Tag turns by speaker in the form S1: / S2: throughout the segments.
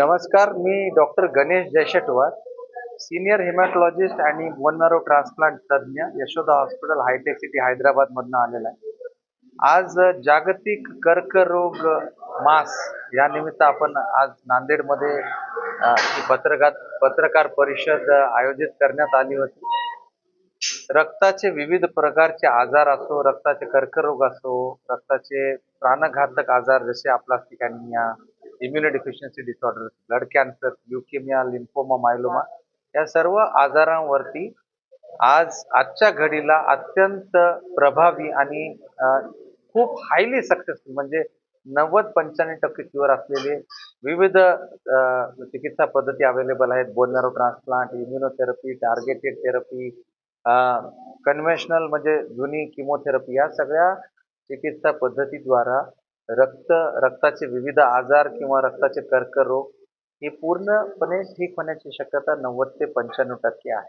S1: नमस्कार मी doctor Ganesh Jayshetwar senior haematologist आणि bone marrow transplant तज्ज्ञ यशोदा हॉस्पिटल हायटेक सिटी हैदराबाद मधनं आलेला आहे. आज जागतिक कर्करोग मास या निमित्त आपण आज नांदेडमध्ये पत्रकार पत्रकार परिषद आयोजित करण्यात आली होती. रक्ताचे विविध प्रकारचे आजार असो रक्ताचे कर्करोग असो रक्ताचे प्राणघातक आजार जसे aplastic anaemia immunodeficiency disorder blood cancer leukaemia lymphoma myeloma या सर्व आजारांवरती आज आजच्या घडीला अत्यंत प्रभावी आणि खूप हायली सक्सेसफुल म्हणजे नव्वद पंच्याण्णव टक्के क्युअर असलेले विविध चिकित्सा पद्धती अवेलेबल आहेत. Bone marrow transplant immunotherapy targeted therapy conventional म्हणजे जुनी किमोथेरपी या सगळ्या चिकित्सा पद्धतीद्वारा रक्त रक्ताचे विविध आजार किंवा रक्ताचे कर्करोग हे पूर्णपणे ठीक होण्याची शक्यता नव्वद ते पंच्याण्णव टक्के आहे.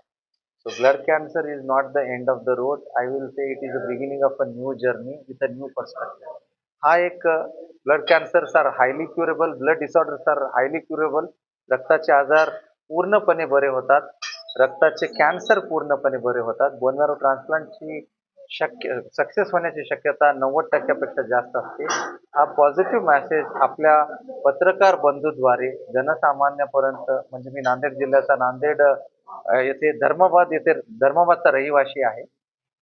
S1: So blood cancer is not the end of the road I will say it is the beginning of a new journey with a new perspective हा एक blood cancers are highly curable blood disorders are highly curable रक्ताचे आजार पूर्णपणे बरे होतात. रक्ताचे cancer पूर्णपणे बरे होतात. बोनमॅरो ट्रान्सप्लांटची शक्य सक्सेस होण्याची शक्यता नव्वद टक्क्यापेक्षा जास्त असते. हा पॉझिटिव्ह मॅसेज आपल्या पत्रकार बंधूद्वारे जनसामान्यापर्यंत म्हणजे मी नांदेड जिल्ह्याचा नांदेड येथे धर्माबाद येथे धर्माबादचा रहिवासी आहे.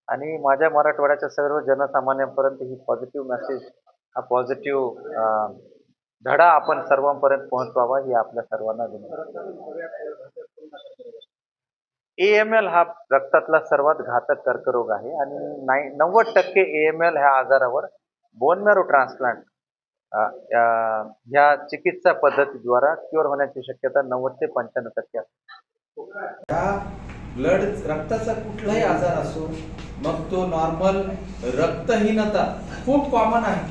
S1: आणि माझ्या मराठवाड्याच्या सर्व जनसामान्यांपर्यंत ही पॉझिटिव्ह मेसेज हा पॉझिटिव्ह धडा आपण सर्वांपर्यंत पोहोचवावा ही आपल्या सर्वांना विनंती. ए एम एल हा रक्तातला सर्वात घातक कर्करोग आहे आणि नाई नव्वद टक्के ए एम एल ह्या आजारावर बोन मॅरो ट्रान्सप्लांट ह्या चिकित्सा पद्धतीद्वारा क्युअर होण्याची शक्यता नव्वद ते पंच्याण्णव टक्के असते.
S2: ब्लड रक्ताचा कुठलाही आजार असो मग तो नॉर्मल रक्तहीनता खूप कॉमन आहे.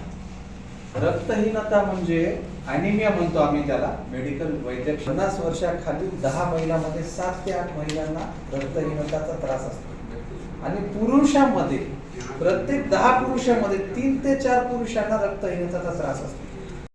S2: रक्तहीनता म्हणजे अॅनिमिया म्हणतो आम्ही त्याला मेडिकल वैद्यक पन्नास वर्षाखाली दहा महिलांमध्ये सात ते आठ महिलांना रक्तहीनताचा त्रास असतो. आणि पुरुषांमध्ये प्रत्येक दहा पुरुषांमध्ये तीन ते चार पुरुषांना रक्तहीनताचा त्रास असतो.